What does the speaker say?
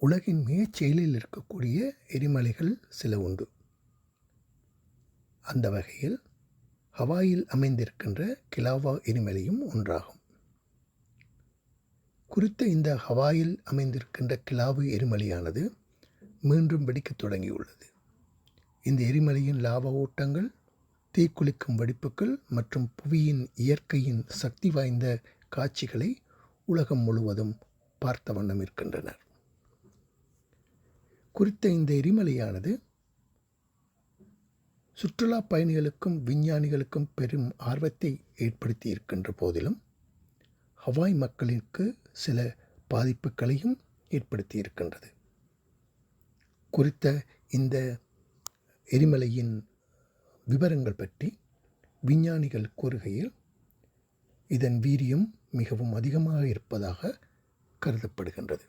உலகின் மிகச் செயலில் இருக்கக்கூடிய எரிமலைகள் சில உண்டு. அந்த வகையில் ஹவாயில் அமைந்திருக்கின்ற கிலாவா எரிமலையும் ஒன்றாகும். குறித்த இந்த ஹவாயில் அமைந்திருக்கின்ற கிலாவு எரிமலையானது மீண்டும் வெடிக்கத் தொடங்கியுள்ளது. இந்த எரிமலையின் லாவா ஓட்டங்கள் தீக்குளிக்கும் வெடிப்புகள் மற்றும் புவியின் இயற்கையின் சக்தி வாய்ந்த காட்சிகளை உலகம் முழுவதும் பார்த்த வண்ணம் இருக்கின்றனர். குறித்த இந்த எரிமலையானது சுற்றுலா பயணிகளுக்கும் விஞ்ஞானிகளுக்கும் பெரும் ஆர்வத்தை ஏற்படுத்தி இருக்கின்ற போதிலும் ஹவாய் மக்களுக்கு சில பாதிப்புகளையும் ஏற்படுத்தி இருக்கின்றது. குறித்த இந்த எரிமலையின் விவரங்கள் பற்றி விஞ்ஞானிகள் கூறுகையில் இதன் வீரியம் மிகவும் அதிகமாக இருப்பதாக கருதப்படுகின்றது.